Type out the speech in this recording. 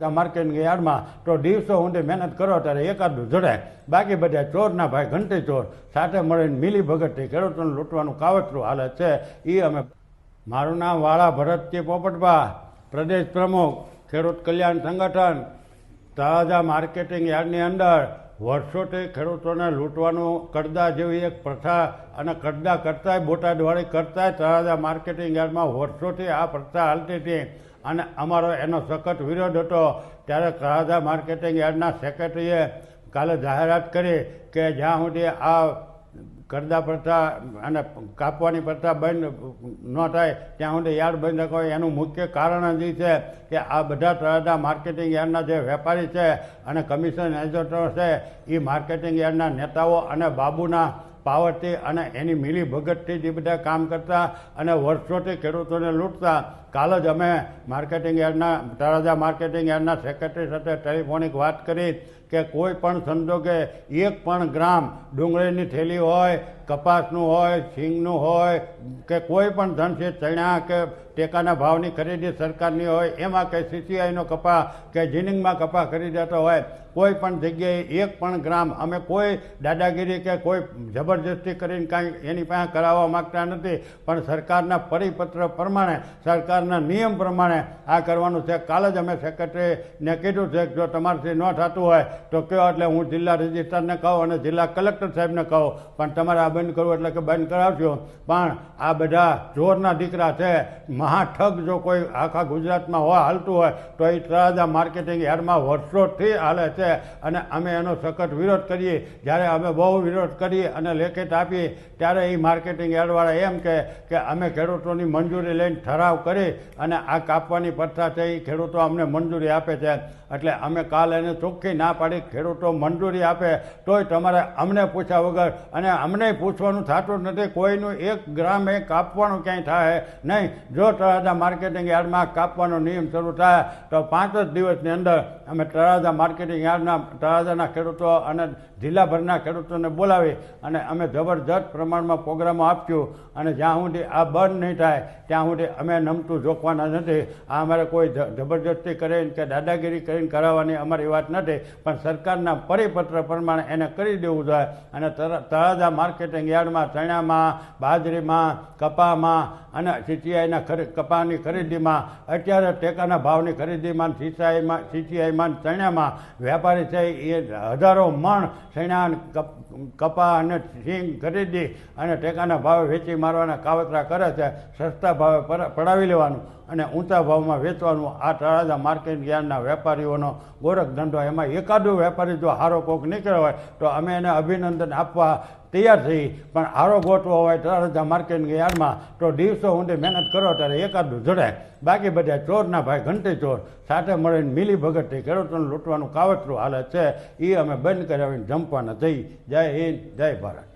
Marketing યાર્ડમાં તો દિવસો ઊંડી મહેનત કરો ત્યારે એકાદું જડાય બાકી બધા ચોરના ભાઈ ઘંટી ચોર સાથે મળીને મિલી ભગતથી ખેડૂતોને લૂંટવાનું કાવતરું હાલે છે. એ અમે મારું નામ વાળા ભરતજી પોપટભા, પ્રદેશ પ્રમુખ, ખેડૂત કલ્યાણ સંગઠન તળાજા માર્કેટિંગ યાર્ડની અંદર વર્ષોથી ખેડૂતોને લૂંટવાનું કરદા જેવી એક પ્રથા અને કરદા કરતાંય બોટાદવાળી કરતાંય તળાજા માર્કેટિંગ યાર્ડમાં વર્ષોથી આ પ્રથા હાલતી હતી. અને અમારો એનો સખત વિરોધ હતો. ત્યારે કરાધા માર્કેટિંગ યાર્ડના સેક્રેટરીએ કાલે જાહેરાત કરી કે જ્યાં સુધી આ કરદા પ્રથા અને કાપવાની પ્રથા બંધ ન થાય, ત્યાં સુધી યાર્ડ બંધ રાખો. એનું મુખ્ય કારણ જ છે કે આ બધા તળાજા માર્કેટિંગ યાર્ડના જે વેપારી છે અને કમિશન એજન્ટો છે, એ માર્કેટિંગ યાર્ડના નેતાઓ અને બાબુના પાવરથી અને એની મિલી ભગતથી જે બધા કામ કરતા અને વર્ષોથી ખેડૂતોને લૂંટતા, કાલ જ અમે માર્કેટિંગ યાર્ડના, તળાજા માર્કેટિંગ યાર્ડના સેક્રેટરી સાથે ટેલિફોનિક વાત કરી. કે કોઈ પણ સંજોગે એક પણ ગ્રામ ડુંગળીની થેલી હોય, કપાસનું હોય સિંગનું હોય, કે કોઈ પણ ધનશે ચણા કે ટેકાના ભાવની ખરીદી સરકારની હોય, એમાં કે સીસીઆઈનો કપા કે જીનિંગમાં કપા ખરીદાતો હોય, કોઈ પણ જગ્યાએ એક પણ ગ્રામ અમે કોઈ દાદાગીરી કે કોઈ જબરજસ્તી કરીને કાંઈ એની પાસે કરાવવા માગતા નથી, પણ સરકારના પરિપત્ર પ્રમાણે, સરકારના નિયમ પ્રમાણે આ કરવાનું છે. કાલે જ અમે સેક્રેટરીને કીધું છે જો તમારાથી ન થતું હોય તો કહો એટલે હું જિલ્લા રજિસ્ટ્રારને કહું અને જિલ્લા કલેક્ટર સાહેબને કહું, પણ તમારે આ બંધ કરવું એટલે કે બંધ કરાવજો પણ આ બધા જોરના દીકરા છે, મહાઠગ જો કોઈ આખા ગુજરાતમાં હોય, હાલતું હોય, તો એ તળાજા માર્કેટિંગ યાર્ડમાં વર્ષોથી હાલે છે. અને અમે એનો સખત વિરોધ કરીએ. જ્યારે અમે બહુ વિરોધ કરીએ અને લેખિત આપીએ ત્યારે એ માર્કેટિંગ યાર્ડવાળા એમ કહે કે અમે ખેડૂતોની મંજૂરી લઈને ઠરાવ કરી અને આ કાપવાની પ્રથા છે એ ખેડૂતો અમને મંજૂરી આપે છે. એટલે અમે કાલ એને ચોખ્ખી ના પાડી ખેડૂતો મંજૂરી આપે, તોય તમારે અમને પૂછ્યા વગર અને અમને પૂછવાનું થતું નથી. કોઈનું એક ગ્રામ એ કાપવાનું ક્યાંય થાય નહીં. જો તળાજા માર્કેટિંગ યાર્ડમાં કાપવાનો નિયમ શરૂ થાય, તો પાંચ જ દિવસની અંદર અમે તળાજા માર્કેટિંગ યાર્ડના તળાજાના ખેડૂતો અને જિલ્લાભરના ખેડૂતોને બોલાવી અને અમે જબરજસ્ત પ્રમાણમાં પ્રોગ્રામો આપ્યું અને જ્યાં સુધી આ બંધ નહીં થાય, ત્યાં સુધી અમે નમતું જોખવાના નથી. આ અમારે કોઈ જબરજસ્તી કરીને કે દાદાગીરી કરીને કરાવવાની અમારી વાત નથી. પણ સરકારના પરિપત્ર પ્રમાણે એને કરી દેવું જોઈએ. અને તળાજા માર્કેટિંગ યાર્ડમાં, ચણામાં, બાજરીમાં, કપામાં અને સીસીઆઈના ખરી કપાની ખરીદીમાં, અત્યારે ટેકાના ભાવની ખરીદીમાં સીસીઆઈમાં સીસીઆઈમાં ચણામાં વેપારી છે એ હજારો મણ ચણા કપ અને સિંગ ખરીદી અને ટેકાના ભાવે વેચી મારવાના કાવતરા કરે છે. સસ્તા ભાવે પડાવી લેવાનું અને ઊંચા ભાવમાં વેચવાનું આ તળાજા માર્કેટ યાર્ડના વેપારીઓનો ગોરખ ધંધો એમાં એકાદું વેપારી જો હારો કોક નીકળ્યો હોય, તો અમે એને અભિનંદન આપવા તૈયાર થઈ પણ હારો ગોઠવો હોય તળાજા માર્કેટ યાર્ડમાં તો દિવસો ઊંડી મહેનત કરો ત્યારે એકાદું જડે. બાકી બધા ચોરના ભાઈ ઘંટી ચોર, સાથે મળીને મિલી ભગતથી ખેડૂતોને લૂંટવાનું કાવતરું હાલે છે. એ અમે બંધ કરાવીને જમવાના થઈ જય હિન્દ, જય ભારત.